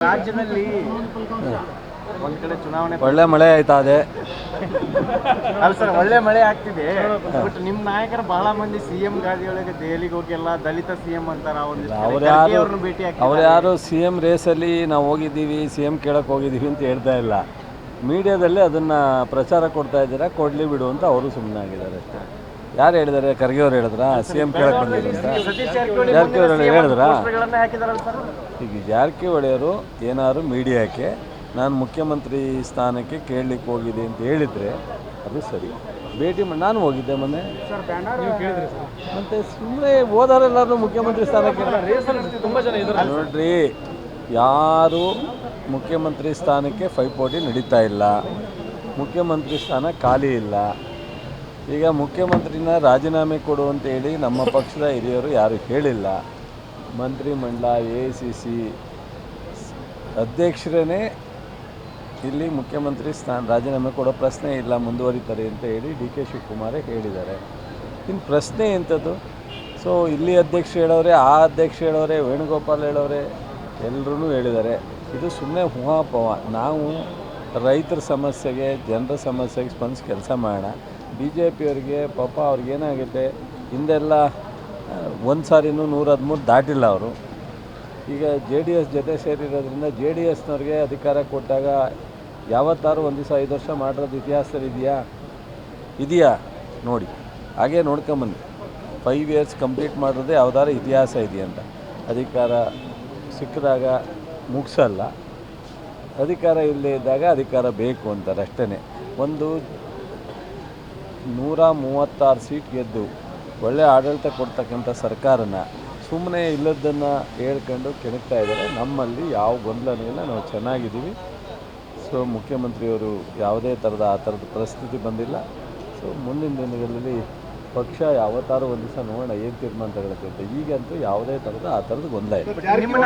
ರಾಜ್ಯದಲ್ಲಿ ಒಂದ್ ಕಡೆ ಚುನಾವಣೆ ಒಳ್ಳೆ ಮಳೆ ಆಯ್ತಾ ಅದೇ? ಅಲ್ಲ ಸರ್ ಒಳ್ಳೆ ಮಳೆ ಆಗ್ತಿದೆ. ಬಟ್ ನಿಮ್ ನಾಯಕರು ಬಹಳ ಮಂದಿ ಸಿಎಂ ಗಾದಿಯೊಳಗೆ ದೆಹಲಿಗೆ ಹೋಗಿ ಎಲ್ಲ ದಲಿತ ಸಿಎಂ ಅಂತಾರ ಅವ್ರು ಯಾರು ಭೇಟಿ ಅವ್ರು ಯಾರು ಸಿ ರೇಸ್ ರೇಸಲ್ಲಿ ನಾವು ಹೋಗಿದ್ದೀವಿ ಸಿ ಕೇಳಕ್ ಕೇಳಕ್ಕೆ ಹೋಗಿದ್ದೀವಿ ಅಂತ ಹೇಳ್ತಾ ಇಲ್ಲ. ಮೀಡಿಯಾದಲ್ಲಿ ಅದನ್ನ ಪ್ರಚಾರ ಕೊಡ್ತಾ ಇದ್ದೀರಾ ಕೊಡ್ಲಿ ಬಿಡು ಅಂತ ಅವರು ಸುಮ್ಮನೆ ಆಗಿದ್ದಾರೆ ಅಷ್ಟೇ. ಯಾರು ಹೇಳಿದ್ದಾರೆ ಖರ್ಗೆ ಅವ್ರು ಹೇಳಿದ್ರಾ? ಸಿ ಎಂ ಕೇಳಕ್ ಬಂದಿದ್ರು ಅಂತ ಜಾರಕಿಹೊಳಿ ಹೇಳಿದ್ರಾ? ಹಾಕಿದಾರಲ್ಲ ಸರ್. ಈಗ ಜಾರಕಿಹೊಳಿಯವರು ಏನಾದ್ರು ಮೀಡಿಯಾಕ್ಕೆ ನಾನು ಮುಖ್ಯಮಂತ್ರಿ ಸ್ಥಾನಕ್ಕೆ ಕೇಳಲಿಕ್ಕೆ ಹೋಗಿದೆ ಅಂತ ಹೇಳಿದರೆ ಅದು ಸರಿ. ಭೇಟಿ ಮಾಡಿ ನಾನು ಹೋಗಿದ್ದೆ ಮೊನ್ನೆ. ಮತ್ತೆ ಸುಮ್ಮನೆ ಹೋದಾರೆಲ್ಲರೂ ಮುಖ್ಯಮಂತ್ರಿ ಸ್ಥಾನಕ್ಕೆ ತುಂಬಾ ಜನ ಇದ್ದಾರೆ ನೋಡ್ರಿ ಯಾರು ಮುಖ್ಯಮಂತ್ರಿ ಸ್ಥಾನಕ್ಕೆ ಪೈಪೋಟಿ ನಡೀತಾ ಇಲ್ಲ. ಮುಖ್ಯಮಂತ್ರಿ ಸ್ಥಾನ ಖಾಲಿ ಇಲ್ಲ. ಈಗ ಮುಖ್ಯಮಂತ್ರಿನ ರಾಜೀನಾಮೆ ಕೊಡು ಅಂತ ಹೇಳಿ ನಮ್ಮ ಪಕ್ಷದ ಹಿರಿಯರು ಯಾರು ಹೇಳಿಲ್ಲ. ಮಂತ್ರಿಮಂಡಲ ಎ ಸಿ ಸಿ ಅಧ್ಯಕ್ಷರೇ ಇಲ್ಲಿ ಮುಖ್ಯಮಂತ್ರಿ ಸ್ಥಾನ ರಾಜೀನಾಮೆ ಕೊಡೋ ಪ್ರಶ್ನೆ ಇಲ್ಲ, ಮುಂದುವರಿತಾರೆ ಅಂತ ಹೇಳಿ ಡಿ ಕೆ ಶಿವಕುಮಾರೇ ಹೇಳಿದ್ದಾರೆ. ಇನ್ನು ಪ್ರಶ್ನೆ ಎಂಥದ್ದು ಸೊ ಇಲ್ಲಿ ಅಧ್ಯಕ್ಷ ಹೇಳೋರೆ, ಆ ಅಧ್ಯಕ್ಷ ಹೇಳೋರೆ, ವೇಣುಗೋಪಾಲ್ ಹೇಳೋರೆ ಎಲ್ಲರೂ ಹೇಳಿದ್ದಾರೆ. ಇದು ಸುಮ್ಮನೆ ಹುಹಾಪವ. ನಾವು ರೈತರ ಸಮಸ್ಯೆಗೆ, ಜನರ ಸಮಸ್ಯೆಗೆ ಸ್ಪಂದಿಸಿ ಕೆಲಸ ಮಾಡೋಣ. ಬಿ ಜೆ ಪಿಯವರಿಗೆ ಪಾಪ ಅವ್ರಿಗೇನಾಗುತ್ತೆ ಹಿಂದೆಲ್ಲ ಒಂದು ಸಾರಿನೂ ನೂರ ಹದಿಮೂರು ದಾಟಿಲ್ಲ ಅವರು. ಈಗ ಜೆ ಡಿ ಎಸ್ ಜೊತೆ ಸೇರಿರೋದ್ರಿಂದ ಜೆ ಡಿ ಎಸ್ನವ್ರಿಗೆ ಅಧಿಕಾರ ಕೊಟ್ಟಾಗ ಯಾವತ್ತಾರು ಒಂದು ದಿವಸ ಐದು ವರ್ಷ ಮಾಡಿರೋದು ಇತಿಹಾಸದಲ್ಲಿ ಇದೆಯಾ? ಇದೆಯಾ? ನೋಡಿ, ಹಾಗೇ ನೋಡ್ಕೊಂಬನ್ನಿ. ಫೈವ್ ಇಯರ್ಸ್ ಕಂಪ್ಲೀಟ್ ಮಾಡೋದೇ ಯಾವ್ದಾರು ಇತಿಹಾಸ ಇದೆಯಂತ ಅಧಿಕಾರ ಸಿಕ್ಕಿದಾಗ ಮುಗಿಸಲ್ಲ. ಅಧಿಕಾರ ಇಲ್ಲದೇ ಇದ್ದಾಗ ಅಧಿಕಾರ ಬೇಕು ಅಂತಾರೆ ಅಷ್ಟೇ ಒಂದು ನೂರ ಮೂವತ್ತಾರು ಸೀಟ್ ಗೆದ್ದು ಒಳ್ಳೆ ಆಡಳಿತ ಕೊಡ್ತಕ್ಕಂಥ ಸರ್ಕಾರನ ಸುಮ್ಮನೆ ಇಲ್ಲದನ್ನು ಹೇಳ್ಕೊಂಡು ಕೆಣಕ್ತಾ ಇದ್ದಾರೆ. ನಮ್ಮಲ್ಲಿ ಯಾವ ಗೊಂದಲನೂ ಇಲ್ಲ. ನಾವು ಚೆನ್ನಾಗಿದ್ದೀವಿ. ಸೊ, ಮುಖ್ಯಮಂತ್ರಿಯವರು ಯಾವುದೇ ಥರದ ಆ ಥರದ ಪರಿಸ್ಥಿತಿ ಬಂದಿಲ್ಲ. ಸೊ, ಮುಂದಿನ ದಿನಗಳಲ್ಲಿ ಪಕ್ಷ ಯಾವತ್ತಾರು ಒಂದು ದಿವಸ ನೋಡೋಣ, ಏನು ತೀರ್ಮಾನ ತಗೊಳ್ಳುತ್ತೆ ಈಗಂತೂ ಯಾವುದೇ ಥರದ ಆ ಥರದ ಗೊಂದಲ ನಿಮ್ಮ